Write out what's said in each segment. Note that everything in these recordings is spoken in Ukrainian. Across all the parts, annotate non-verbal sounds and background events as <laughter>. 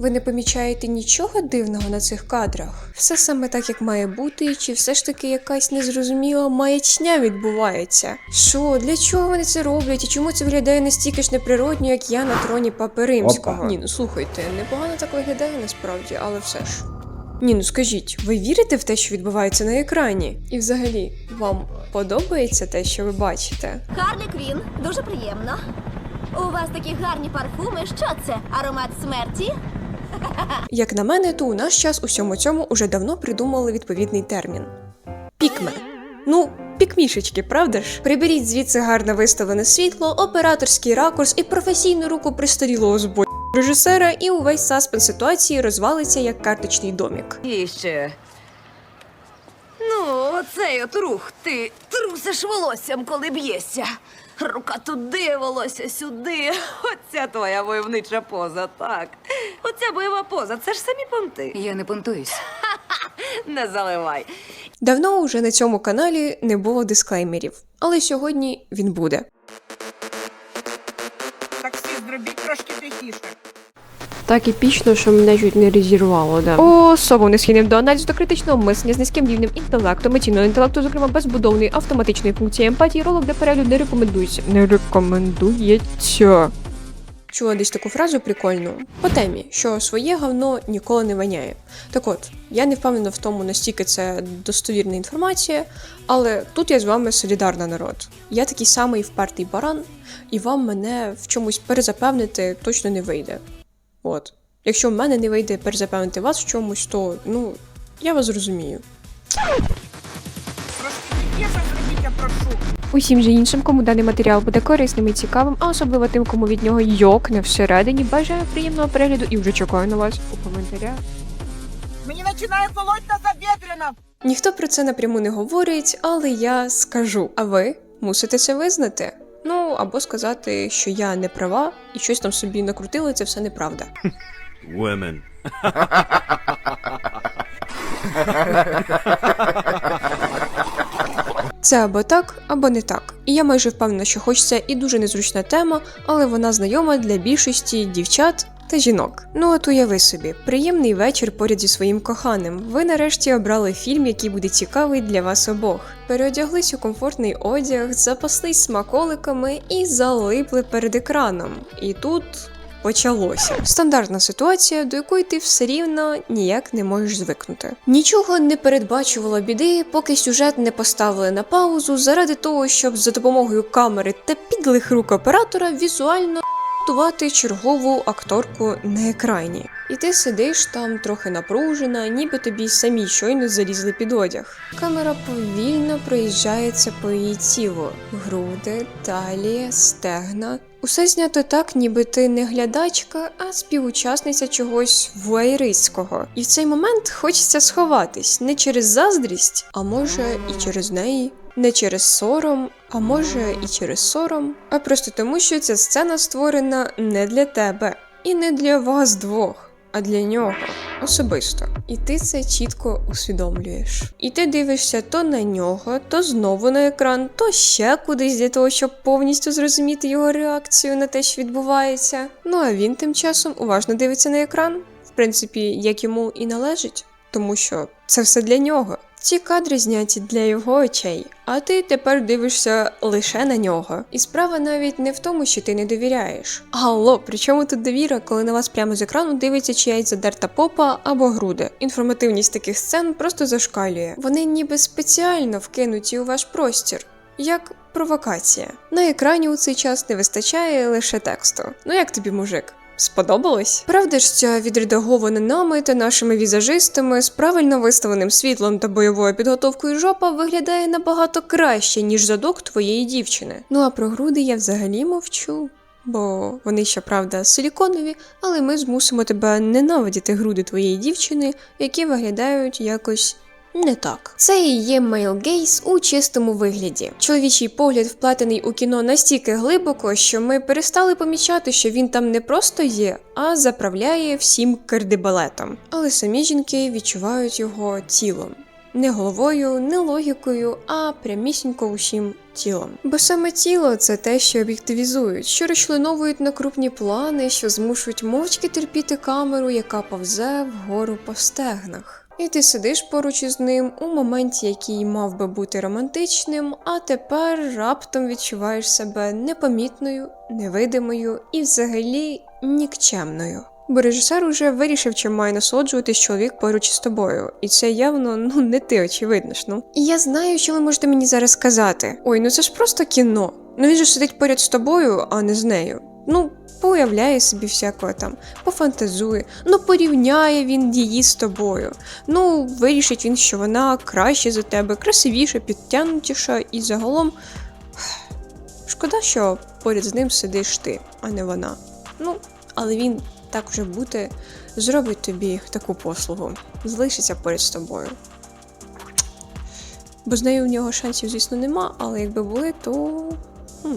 Ви не помічаєте нічого дивного на цих кадрах? Все саме так, як має бути, чи все ж таки якась незрозуміла маячня відбувається? Що, для чого вони це роблять? І чому це виглядає настільки ж неприродньо, як я на троні Папи Римського? Опа. Ні, ну слухайте, непогано так виглядає насправді, але все ж. Ні, ну скажіть, ви вірите в те, що відбувається на екрані? І взагалі, вам подобається те, що ви бачите? Харлі Квін, дуже приємно. У вас такі гарні парфуми. Що це? Аромат смерті? Як на мене, то у наш час усьому цьому уже давно придумали відповідний термін. Пікме. Ну, пікмішечки, правда ж? Приберіть звідси гарно виставлене світло, операторський ракурс і професійну руку пристарілого збою режисера, і увесь саспенс ситуації розвалиться як карточний домік. І ще. Ну, оцей от рух. Ти трусиш волоссям, коли б'єшся. Рука туди, волосся сюди. Оця твоя войовнича поза, так. Оця бойова поза, це ж самі понти. Я не понтуюсь. <laughs> Не заливай. Давно уже на цьому каналі не було дисклеймерів, але сьогодні він буде. Так епічно, що мене чуть не розірвало, да. Особу не схильним до аналізу та критичного мислення з низьким рівнем інтелекту, емоційного інтелекту, зокрема безбудовної автоматичної функції емпатії, ролик для перегляду не рекомендується. Не рекомендується. Чула десь таку фразу прикольну по темі, що своє говно ніколи не воняє. Так от, я не впевнена в тому, настільки це достовірна інформація, але тут я з вами солідарна народ. Я такий самий впертий баран, і вам мене в чомусь перезапевнити точно не вийде. От. Якщо в мене не вийде перезапевнити вас в чомусь, то ну я вас прошу. Усім же іншим, кому даний матеріал буде корисним і цікавим, а особливо тим, кому від нього йокне всередині, бажаю приємного перегляду і вже чекаю на вас у коментарях. Мені починає колоть та забєдрено. Ніхто про це напряму не говорить, але я скажу. А ви мусите це визнати. Ну або сказати, що я не права і щось там собі накрутили, це все неправда. Women. Це або так, або не так. І я майже впевнена, що хоч це і дуже незручна тема, але вона знайома для більшості дівчат та жінок. Ну от уяви собі, приємний вечір поряд зі своїм коханим. Ви нарешті обрали фільм, який буде цікавий для вас обох. Переодяглись у комфортний одяг, запаслись смаколиками і залипли перед екраном. І тут. Почалося стандартна ситуація, до якої ти все рівно ніяк не можеш звикнути. Нічого не передбачувало біди, поки сюжет не поставили на паузу заради того, щоб за допомогою камери та підлих рук оператора візуально тувати чергову акторку на екрані. І ти сидиш там трохи напружена, ніби тобі самі щойно залізли під одяг. Камера повільно проїжджається по її тілу: груди, талія, стегна. Усе знято так, ніби ти не глядачка, а співучасниця чогось вуайеристського. І в цей момент хочеться сховатись не через заздрість, а може і через неї. Не через сором, а може і через сором, а просто тому, що ця сцена створена не для тебе і не для вас двох, а для нього особисто. І ти це чітко усвідомлюєш. І ти дивишся то на нього, то знову на екран, то ще кудись для того, щоб повністю зрозуміти його реакцію на те, що відбувається. Ну а він тим часом уважно дивиться на екран, в принципі, як йому і належить, тому що це все для нього. Ці кадри зняті для його очей, а ти тепер дивишся лише на нього. І справа навіть не в тому, що ти не довіряєш. Алло, при чому тут довіра, коли на вас прямо з екрану дивиться чиясь задерта попа або груди? Інформативність таких сцен просто зашкалює. Вони ніби спеціально вкинуті у ваш простір. Як провокація. На екрані у цей час не вистачає лише тексту. Ну як тобі, мужик? Сподобалось? Правда ж, ця відредагована нами та нашими візажистами з правильно виставленим світлом та бойовою підготовкою жопа виглядає набагато краще, ніж задок твоєї дівчини. Ну а про груди я взагалі мовчу. Бо вони ще правда силіконові, але ми змусимо тебе ненавидіти груди твоєї дівчини, які виглядають якось не так. Це і є мейл-гейс у чистому вигляді. Чоловічий погляд вплетений у кіно настільки глибоко, що ми перестали помічати, що він там не просто є, а заправляє всім кардебалетом. Але самі жінки відчувають його тілом. Не головою, не логікою, а прямісінько усім тілом. Бо саме тіло це те, що об'єктивізують, що розчленовують на крупні плани, що змушують мовчки терпіти камеру, яка повзе вгору по стегнах. І ти сидиш поруч із ним у моменті, який мав би бути романтичним, а тепер раптом відчуваєш себе непомітною, невидимою і взагалі нікчемною. Бо режисер уже вирішив, чим має насолоджуватись чоловік поруч із тобою, і це явно ну не ти, очевидно ж. Ну і я знаю, що ви можете мені зараз сказати. Ой, ну це ж просто кіно. Ну він же сидить поряд з тобою, а не з нею. Ну, поуявляє собі всякого там, пофантазує, ну порівняє він її з тобою. Ну, вирішить він, що вона краще за тебе, красивіша, підтягнутіша, і загалом. Шкода, що поряд з ним сидиш ти, а не вона. Ну, але він так вже бути, зробить тобі таку послугу, залишиться поряд з тобою. Бо з нею в нього шансів, звісно, нема, але якби були, то. Хм.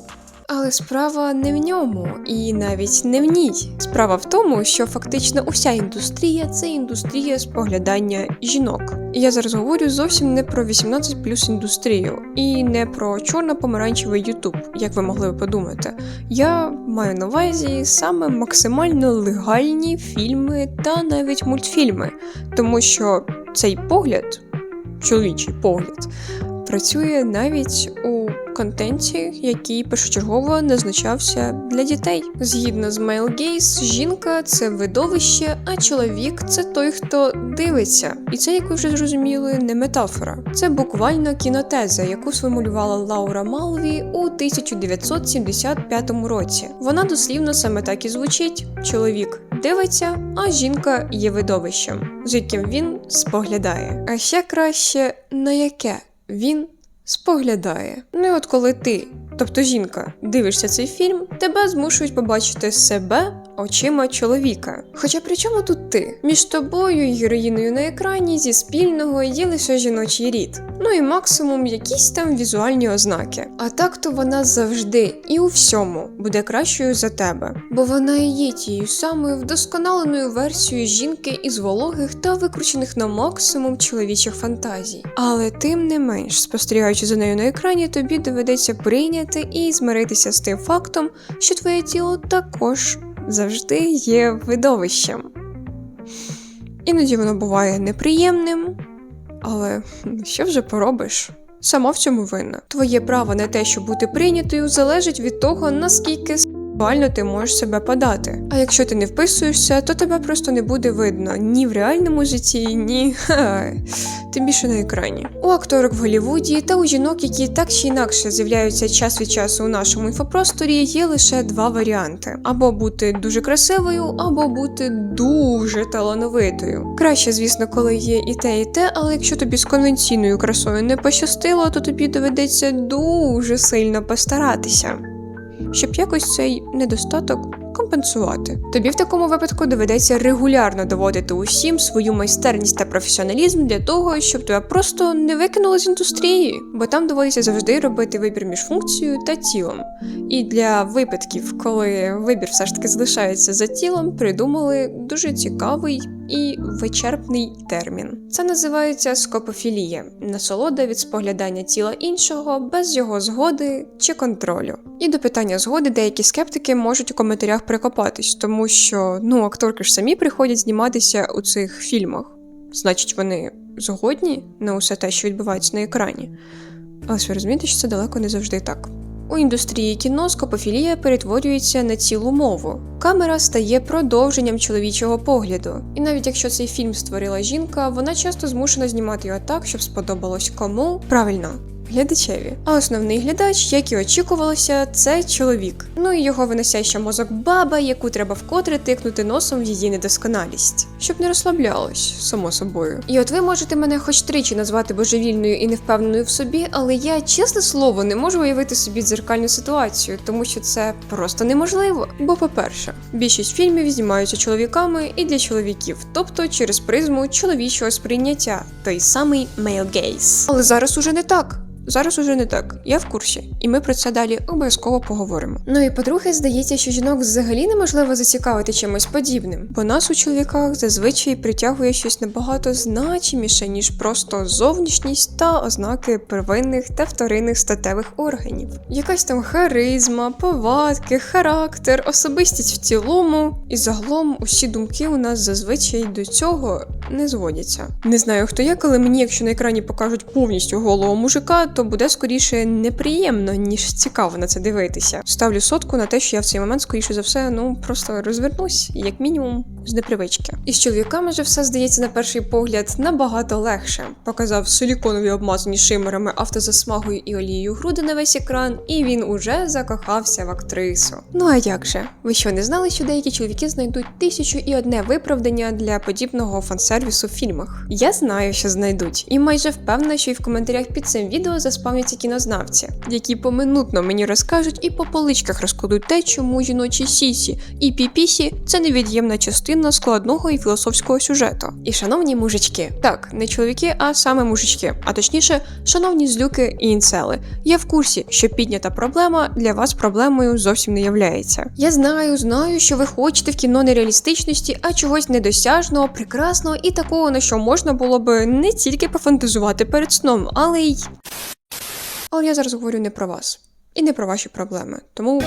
Але справа не в ньому, і навіть не в ній. Справа в тому, що фактично уся індустрія це індустрія споглядання жінок. І я зараз говорю зовсім не про 18 плюс індустрію, і не про чорно-помаранчевий Ютуб, як ви могли би подумати. Я маю на увазі саме максимально легальні фільми та навіть мультфільми, тому що цей погляд, чоловічий погляд, працює навіть у контенті, який першочергово назначався для дітей. Згідно з Male жінка це видовище, а чоловік це той, хто дивиться. І це, як ви вже зрозуміли, не метафора. Це буквально кінотеза, яку сформулювала Лаура Малві у 1975 році. Вона дослівно саме так і звучить: чоловік дивиться, а жінка є видовищем, з яким він споглядає. А ще краще на яке він споглядає. І от коли ти, тобто жінка, дивишся цей фільм, тебе змушують побачити себе очима чоловіка. Хоча при чому тут ти? Між тобою і героїною на екрані зі спільного є лише жіночий рід. Ну і максимум якісь там візуальні ознаки. А так то вона завжди і у всьому буде кращою за тебе, бо вона і є тією самою вдосконаленою версією жінки із вологих та викручених на максимум чоловічих фантазій. Але тим не менш, спостерігаючи за нею на екрані, тобі доведеться прийняти і змиритися з тим фактом, що твоє тіло також завжди є видовищем. Іноді воно буває неприємним, але що вже поробиш? Сама в цьому винна. Твоє право на те, щоб бути прийнятою, залежить від того, наскільки сексуально ти можеш себе подати. А якщо ти не вписуєшся, то тебе просто не буде видно ні в реальному житті, ні ха, тим більше на екрані. У акторок в Голлівуді та у жінок, які так чи інакше з'являються час від часу у нашому інфопросторі, є лише два варіанти: або бути дуже красивою, або бути дуже талановитою. Краще, звісно, коли є і те, і те, але якщо тобі з конвенційною красою не пощастило, то тобі доведеться дуже сильно постаратися щоб якось цей недостаток компенсувати. Тобі в такому випадку доведеться регулярно доводити усім свою майстерність та професіоналізм для того, щоб тебе просто не викинули з індустрії, бо там доводиться завжди робити вибір між функцією та тілом. І для випадків, коли вибір все ж таки залишається за тілом, придумали дуже цікавий і вичерпний термін. Це називається скопофілія насолода від споглядання тіла іншого без його згоди чи контролю. І до питання згоди деякі скептики можуть у коментарях прикопатись, тому що ну акторки ж самі приходять зніматися у цих фільмах. Значить, вони згодні на усе те, що відбувається на екрані. Але ж ви розумієте, що це далеко не завжди так. У індустрії кіно скопофілія перетворюється на цілу мову. Камера стає продовженням чоловічого погляду. І навіть якщо цей фільм створила жінка, вона часто змушена знімати його так, щоб сподобалось кому правильно. Глядачеві. А основний глядач, як і очікувалося, це чоловік. Ну і його виносяща мозок баба, яку треба вкотре тикнути носом в її недосконалість, щоб не розслаблялась, само собою. І от ви можете мене хоч тричі назвати божевільною і невпевненою в собі, але я, чесне слово, не можу уявити собі дзеркальну ситуацію, тому що це просто неможливо. Бо, по-перше, більшість фільмів знімаються чоловіками і для чоловіків, тобто через призму чоловічого сприйняття, той самий male gaze. Але зараз уже не так. Зараз уже не так. Я в курсі, і ми про це далі обов'язково поговоримо. Ну і по-друге, здається, що жінок взагалі неможливо зацікавити чимось подібним, бо нас у чоловіках зазвичай притягує щось набагато значиміше, ніж просто зовнішність та ознаки первинних та вторинних статевих органів. Якась там харизма, повадки, характер, особистість в цілому, і загалом усі думки у нас зазвичай до цього не зводяться. Не знаю хто я, коли мені, якщо на екрані покажуть повністю голого мужика, то буде скоріше неприємно, ніж цікаво на це дивитися. Ставлю сотку на те, що я в цей момент, скоріше за все, ну просто розвернусь, як мінімум, з непривички. І з чоловіками же все здається на перший погляд набагато легше. Показав силіконові обмазані шимерами, автозасмагою і олією груди на весь екран, і він уже закохався в актрису. Ну а як же? Ви що не знали, що деякі чоловіки знайдуть тисячу і одне виправдання для подібного фансервісу в фільмах? Я знаю, що знайдуть, і майже впевнена, що і в коментарях під цим відео заспавняться кінознавці, які поминутно мені розкажуть і по поличках розкладуть те, чому жіночі сісі і піпісі це невід'ємна частина складного і філософського сюжету. І шановні мужички, так, не чоловіки, а саме мужички, а точніше, шановні злюки і інцели. Я в курсі, що піднята проблема для вас проблемою зовсім не являється. Я знаю, знаю, що ви хочете в кіно нереалістичності, а чогось недосяжного, прекрасного і такого, на що можна було би не тільки пофантазувати перед сном, але й. Але я зараз говорю не про вас і не про ваші проблеми. Тому.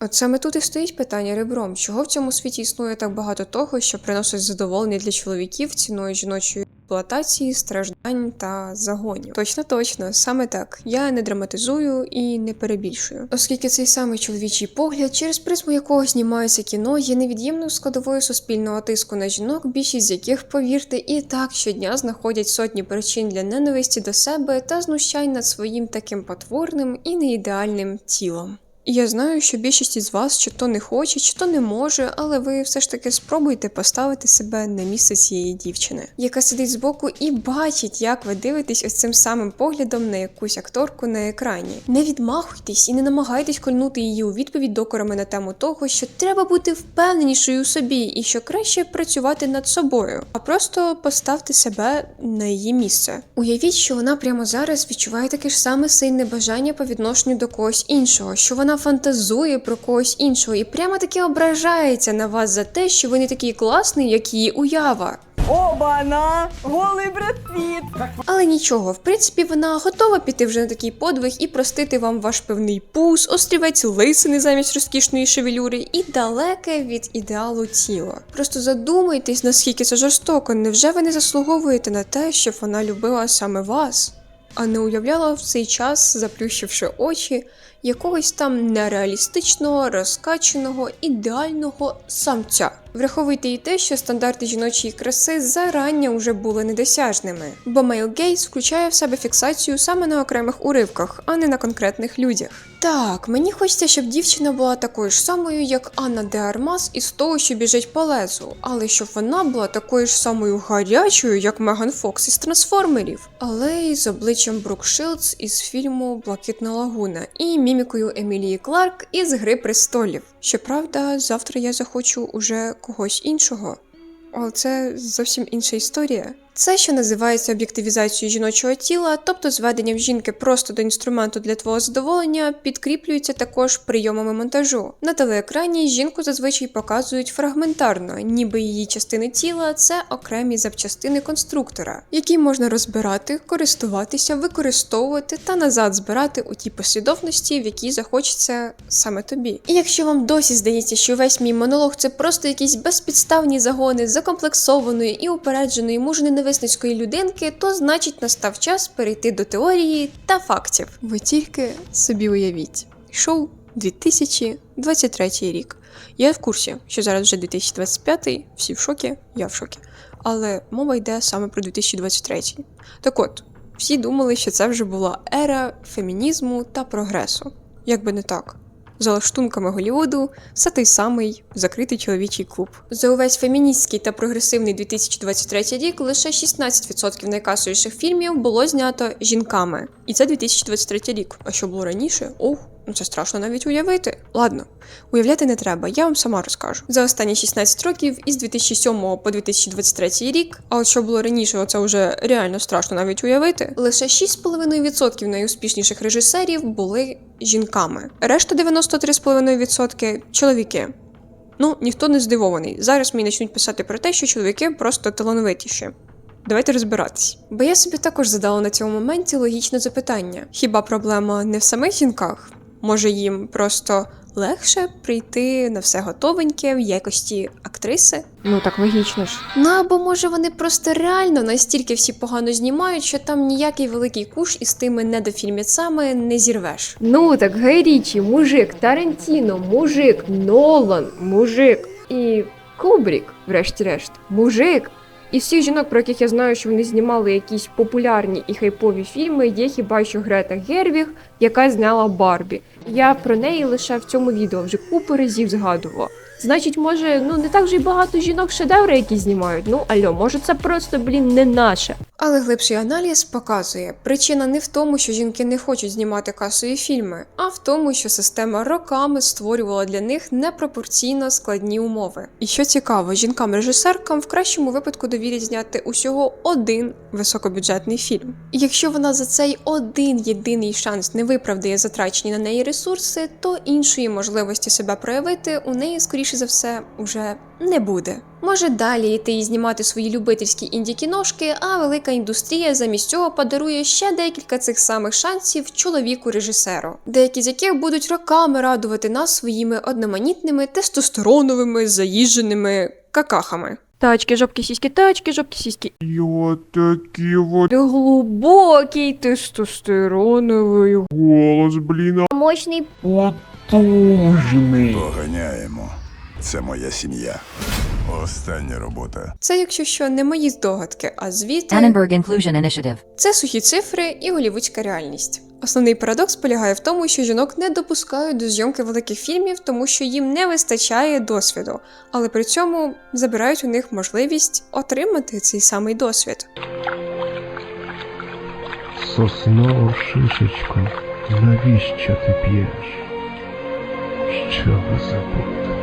От саме тут і стоїть питання ребром, чого в цьому світі існує так багато того, що приносить задоволення для чоловіків ціною жіночої експлуатації, страждань та загонів. Точно, точно, саме так. Я не драматизую і не перебільшую. Оскільки цей самий чоловічий погляд, через призму якого знімається кіно, є невід'ємною складовою суспільного тиску на жінок, більшість з яких, повірте, і так щодня знаходять сотні причин для ненависті до себе та знущань над своїм таким потворним і неідеальним тілом. Я знаю, що більшість із вас чи то не хоче, чи то не може, але ви все ж таки спробуйте поставити себе на місце цієї дівчини, яка сидить збоку і бачить, як ви дивитесь ось цим самим поглядом на якусь акторку на екрані. Не відмахуйтесь і не намагайтесь кольнути її у відповідь докорами на тему того, що треба бути впевненішою у собі і що краще працювати над собою, а просто поставте себе на її місце. Уявіть, що вона прямо зараз відчуває таке ж саме сильне бажання по відношенню до когось іншого, що вона фантазує про когось іншого і прямо таки ображається на вас за те, що ви не такий класний, як її уява. Оба-на! Голий Бред Піт! Але нічого, в принципі, вона готова піти вже на такий подвиг і простити вам ваш певний пус, острівець лисини замість розкішної шевелюри і далеке від ідеалу тіло. Просто задумайтесь, наскільки це жорстоко. Невже ви не заслуговуєте на те, щоб вона любила саме вас? А не уявляла в цей час, заплющивши очі, якогось там нереалістичного, розкаченого, ідеального самця. Враховуйте і те, що стандарти жіночої краси зарання вже були недосяжними, бо Gaze включає в себе фіксацію саме на окремих уривках, а не на конкретних людях. Так, мені хочеться, щоб дівчина була такою ж самою, як Анна де Армас із того, що біжить по лезу, але щоб вона була такою ж самою гарячою, як Меган Фокс із трансформерів, але й з обличчям Брук Шилдс із фільму Блакитна лагуна і мімікою Емілії Кларк із Гри престолів. Щоправда, завтра я захочу уже когось іншого. Але це зовсім інша історія. Це, що називається об'єктивізацією жіночого тіла, тобто зведенням жінки просто до інструменту для твого задоволення, підкріплюється також прийомами монтажу. На телеекрані жінку зазвичай показують фрагментарно, ніби її частини тіла це окремі запчастини конструктора, які можна розбирати, користуватися, використовувати та назад збирати у тій послідовності, в якій захочеться саме тобі. І якщо вам досі здається, що весь мій монолог це просто якісь безпідставні загони закомплексованої і упередженої мужненависницької людинки, то значить настав час перейти до теорії та фактів. Ви тільки собі уявіть. Йшов 2023 рік. Я в курсі, що зараз вже 2025, всі в шокі, я в шокі. Але мова йде саме про 2023. Так от, всі думали, що це вже була ера фемінізму та прогресу. Як би не так. За лаштунками Голівуду все той самий закритий чоловічий клуб. За увесь феміністський та прогресивний 2023 рік лише 16% найкасовіших фільмів було знято жінками. І це 2023 рік. А що було раніше? Ох, Ну, це страшно навіть уявити. Ладно, уявляти не треба, я вам сама розкажу. За останні 16 років із 2007 по 2023 рік, а от що було раніше, оце вже реально страшно навіть уявити. Лише 6,5% найуспішніших режисерів були жінками. Решта 93,5% чоловіки. Ну, ніхто не здивований. Зараз мені почнуть писати про те, що чоловіки просто талановитіші. Давайте розбиратись. Бо я собі також задала на цьому моменті логічне запитання: хіба проблема не в самих жінках? Може їм просто легше прийти на все готовеньке в якості актриси? Ну так логічно ж. Ну або може вони просто реально настільки всі погано знімають, що там ніякий великий куш із тими недофільміцами не зірвеш. Ну так Гай Річі, мужик, Тарантіно, мужик, Нолан, мужик і Кубрік, врешті-решт, мужик. І всіх жінок, про яких я знаю, що вони знімали якісь популярні і хайпові фільми, є хіба що Грета Гервіг, яка зняла Барбі. Я про неї лише в цьому відео вже купу разів згадувала. Значить, може, ну не так вже й багато жінок шедеври, які знімають. Ну альо, може, це просто, блін, не наше. Але глибший аналіз показує, причина не в тому, що жінки не хочуть знімати касові фільми, а в тому, що система роками створювала для них непропорційно складні умови. І що цікаво, жінкам-режисеркам в кращому випадку довірять зняти усього один високобюджетний фільм. І якщо вона за цей один єдиний шанс не виправдає затрачені на неї ресурси, то іншої можливості себе проявити у неї, скоріше за все, уже не буде. Може далі йти і знімати свої любительські інді-кіношки, а велика індустрія замість цього подарує ще декілька цих самих шансів чоловіку-режисеру, деякі з яких будуть роками радувати нас своїми одноманітними тестостероновими заїждженими какахами. Тачки, жопки, сіськи, тачки, жопки, сіськи. І от такий от Глубокий тестостероновий голос, блін, мощний потужний. Поганяємо. Це моя сім'я. Остання робота. Це, якщо що, не мої здогадки, а звіти Annenberg Inclusion Initiative. це сухі цифри і голівудська реальність. Основний парадокс полягає в тому, що жінок не допускають до зйомки великих фільмів, тому що їм не вистачає досвіду, але при цьому забирають у них можливість отримати цей самий досвід. Соснову шишечку, навіщо ти п'єш? Щоб забути.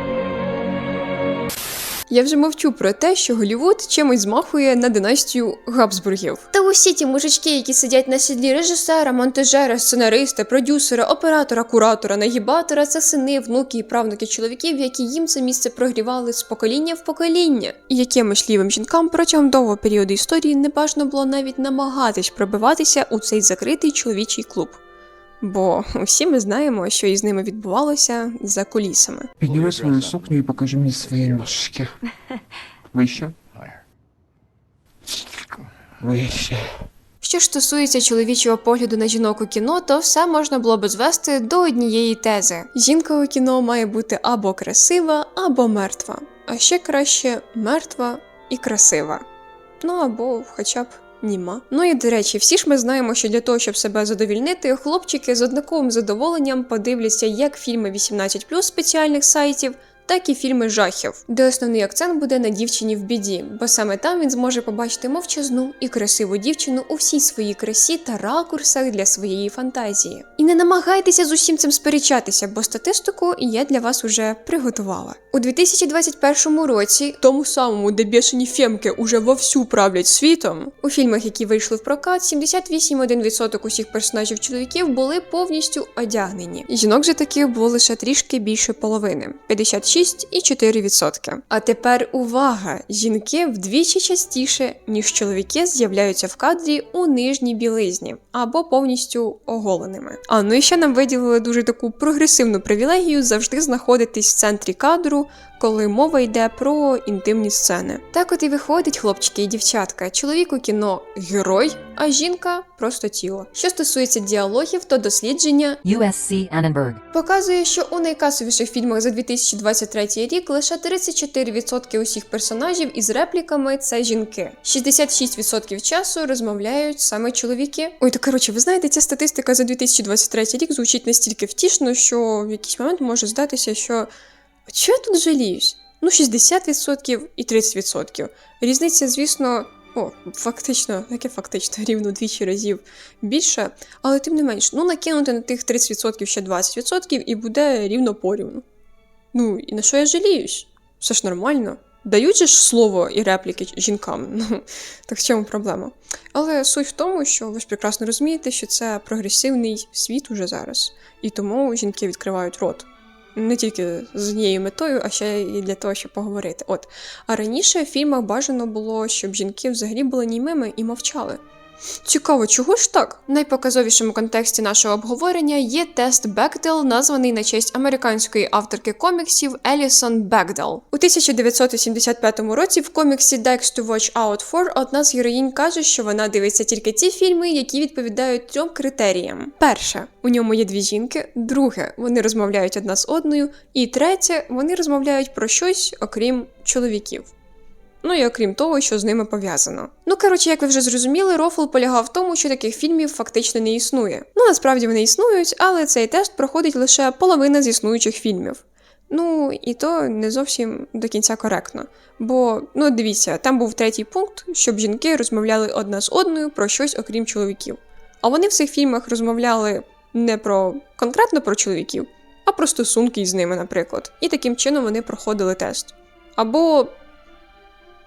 Я вже мовчу про те, що Голівуд чимось змахує на династію Габсбургів. Та усі ті мужички, які сидять на сідлі режисера, монтажера, сценариста, продюсера, оператора, куратора, нагібатора, це сини, внуки і правнуки чоловіків, які їм це місце прогрівали з покоління в покоління, і якимось лівим жінкам протягом довгого періоду історії не бажано було навіть намагатись пробиватися у цей закритий чоловічий клуб. Бо усі ми знаємо, що із ними відбувалося за кулісами. Підніми свою сукню і покажи мені свої ножки. Вище. Вище. Що ж стосується чоловічого погляду на жінок у кіно, то все можна було б звести до однієї тези: жінка у кіно має бути або красива, або мертва, а ще краще мертва і красива. Ну або хоча б. Німа. Ну і до речі, всі ж ми знаємо, що для того, щоб себе задовільнити, хлопчики з однаковим задоволенням подивляться як фільми 18 спеціальних сайтів, так і фільми жахів, де основний акцент буде на дівчині в біді, бо саме там він зможе побачити мовчазну і красиву дівчину у всій своїй красі та ракурсах для своєї фантазії. І не намагайтеся з усім цим сперечатися, бо статистику я для вас уже приготувала. У 2021 році, тому самому, де бешені фемки уже вовсю правлять світом, у фільмах, які вийшли в прокат, 78,1% усіх персонажів чоловіків були повністю одягнені. Жінок же таких було лише трішки більше половини 56,4%. А тепер увага! Жінки вдвічі частіше, ніж чоловіки, з'являються в кадрі у нижній білизні або повністю оголеними. А ну і ще нам виділили дуже таку прогресивну привілегію завжди знаходитись в центрі кадру, коли мова йде про інтимні сцени. Так от і виходить, хлопчики і дівчатка. Чоловік у кіно герой, а жінка просто тіло. Що стосується діалогів, то дослідження USC Annenberg. показує, що у найкасовіших фільмах за 2023 рік лише 34% усіх персонажів із репліками це жінки. 66% часу розмовляють саме чоловіки. Ой, то коротше, ви знаєте, ця статистика за 2023 рік звучить настільки втішно, що в якийсь момент може здатися, що що я тут жаліюсь? Ну, 60% і 30%. Різниця, звісно, О, фактично, <laughs> яке фактично рівно двічі разів більше, але тим не менш, ну накинути на тих 30% ще 20% і буде рівно порівну. Ну, і на що я жаліюсь? Все ж нормально. Дають же ж слово і репліки жінкам. <laughs> Ну, так в чому проблема? Але суть в тому, що ви ж прекрасно розумієте, що це прогресивний світ уже зараз, і тому жінки відкривають рот. Не тільки з однією метою, а ще й для того, щоб поговорити. От. А раніше в фільмах бажано було, щоб жінки взагалі були німими і мовчали. Цікаво, чого ж так? В найпоказовішому контексті нашого обговорення є тест Бекдел, названий на честь американської авторки коміксів Елісон Бекдел. У 1975 році в коміксі Dex to Watch Out For одна з героїнь каже, що вона дивиться тільки ті фільми, які відповідають трьом критеріям: перше, у ньому є дві жінки, друге, вони розмовляють одна з одною, і третє, вони розмовляють про щось, окрім чоловіків. Ну і окрім того, що з ними пов'язано. Ну коротше, як ви вже зрозуміли, рофл полягав в тому, що таких фільмів фактично не існує. Ну насправді вони існують, але цей тест проходить лише половина з існуючих фільмів. Ну і то не зовсім до кінця коректно. Бо, ну дивіться, там був третій пункт, щоб жінки розмовляли одна з одною про щось окрім чоловіків. А вони в цих фільмах розмовляли не про конкретно про чоловіків, а про стосунки із ними, наприклад. І таким чином вони проходили тест. Або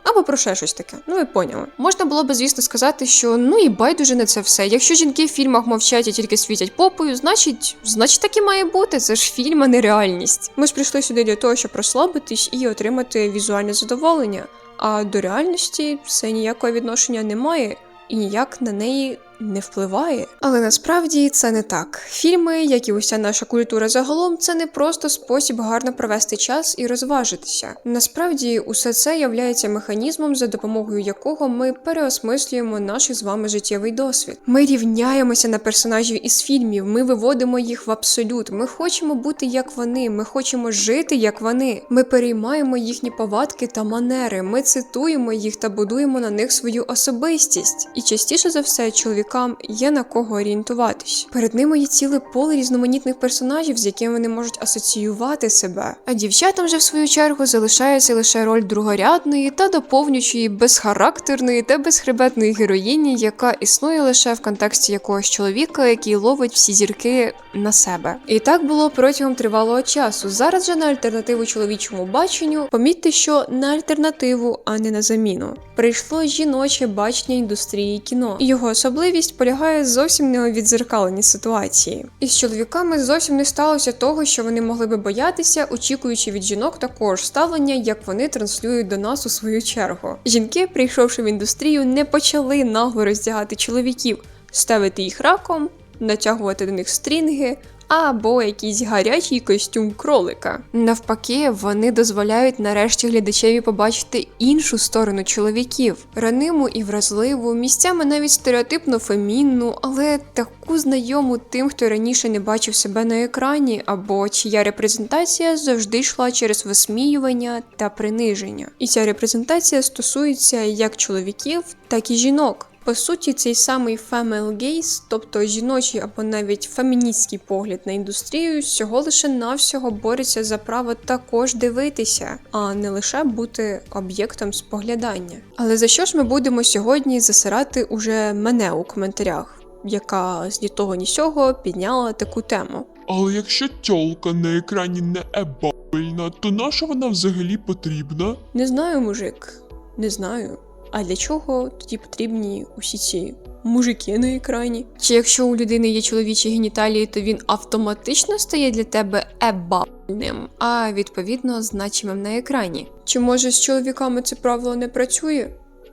або про ще щось таке. Ну ви поняли. Можна було би, звісно, сказати, що ну і байдуже на це все. Якщо жінки в фільмах мовчать і тільки світять попою, значить, значить так і має бути. Це ж фільм, а не реальність. Ми ж прийшли сюди для того, щоб розслабитись і отримати візуальне задоволення. А до реальності це ніякого відношення немає і ніяк на неї не впливає. Але насправді це не так. Фільми, як і уся наша культура загалом, це не просто спосіб гарно провести час і розважитися. Насправді, усе це являється механізмом, за допомогою якого ми переосмислюємо наш з вами життєвий досвід. Ми рівняємося на персонажів із фільмів, ми виводимо їх в абсолют. Ми хочемо бути як вони, ми хочемо жити як вони. Ми переймаємо їхні повадки та манери. Ми цитуємо їх та будуємо на них свою особистість. І частіше за все, чоловікам є на кого орієнтуватись. Перед ними є ціле поле різноманітних персонажів, з якими вони можуть асоціювати себе. А дівчатам же в свою чергу залишається лише роль другорядної та доповнюючої безхарактерної та безхребетної героїні, яка існує лише в контексті якогось чоловіка, який ловить всі зірки на себе. І так було протягом тривалого часу. Зараз же на альтернативу чоловічому баченню помітьте, що на альтернативу, а не на заміну. Прийшло жіноче бачення індустрії кіно, і його особливість полягає зовсім не у відзеркаленні ситуації. Із чоловіками зовсім не сталося того, що вони могли би боятися, очікуючи від жінок також ставлення, як вони транслюють до нас у свою чергу. Жінки, прийшовши в індустрію, не почали нагло роздягати чоловіків, ставити їх раком, натягувати до них стрінги. Або якийсь гарячий костюм кролика. Навпаки, вони дозволяють нарешті глядачеві побачити іншу сторону чоловіків, раниму і вразливу, місцями навіть стереотипно фемінну, але таку знайому тим, хто раніше не бачив себе на екрані, або чия репрезентація завжди йшла через висміювання та приниження. І ця репрезентація стосується як чоловіків, так і жінок. По суті, цей самий female gaze, тобто жіночий або навіть феміністський погляд на індустрію, всього лише навсього бореться за право також дивитися, а не лише бути об'єктом споглядання. Але за що ж ми будемо сьогодні засирати уже мене у коментарях, яка з ні того ні сього підняла таку тему? Але якщо тьолка на екрані не ебабельна, то наша вона взагалі потрібна? Не знаю, мужик, не знаю. А для чого тоді потрібні усі ці мужики на екрані? Чи якщо у людини є чоловічі геніталії, то він автоматично стає для тебе ебабним, а відповідно значимим на екрані? Чи може з чоловіками це правило не працює?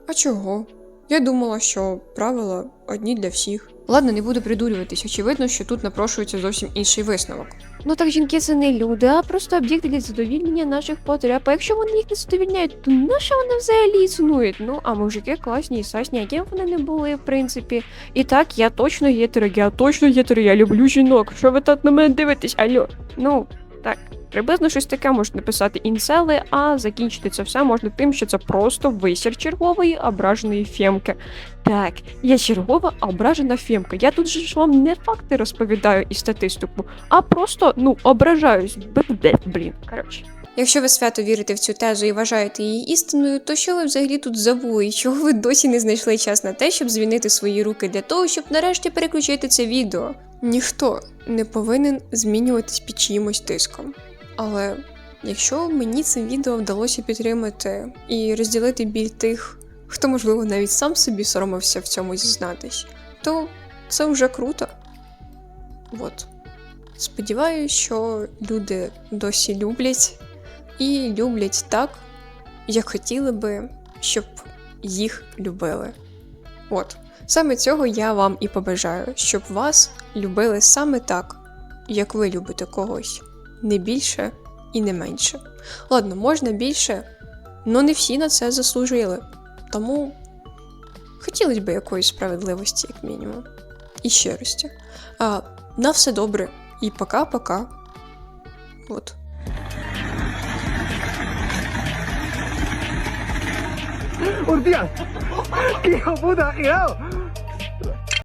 А чого? Я думала, що правила одні для всіх. Ладно, не буду придурюватись, очевидно, що тут напрошується зовсім інший висновок. Ну так жінки це не люди, а просто об'єкти для задовільнення наших потреб. А якщо вони їх не задовільняють, то на що вони взагалі існують? Ну а мужики класні і сасні, яким вони не були, в принципі. І так, я точно гетеро, я точно гетеро, я люблю жінок. Що ви так на мене дивитесь? Алло? Ну, так. Приблизно щось таке можуть написати інсели, а закінчити це все можна тим, що це просто висір чергової ображеної фемки. Так, я чергова ображена фемка. Я тут же ж вам не факти розповідаю і статистику, а просто ну ображаюсь. Блін, коротше. Якщо ви свято вірите в цю тезу і вважаєте її істинною, то що ви взагалі тут забули? Чого ви досі не знайшли час на те, щоб звільнити свої руки для того, щоб нарешті переключити це відео? Ніхто не повинен змінюватись під чиїмось тиском. Але якщо мені цим відео вдалося підтримати і розділити біль тих, хто, можливо, навіть сам собі соромився в цьому зізнатись, то це вже круто. От. Сподіваюсь, що люди досі люблять і люблять так, як хотіли би, щоб їх любили. От. Саме цього я вам і побажаю, щоб вас любили саме так, як ви любите когось, не більше і не менше. Ладно, можна більше, але не всі на це заслужили. Тому хотілося б якоїсь справедливості, як мінімум, і щирості. А, на все добре, і пока-пока. От. ¡Hostia! ¡Hijo puta! ¡Cuidado!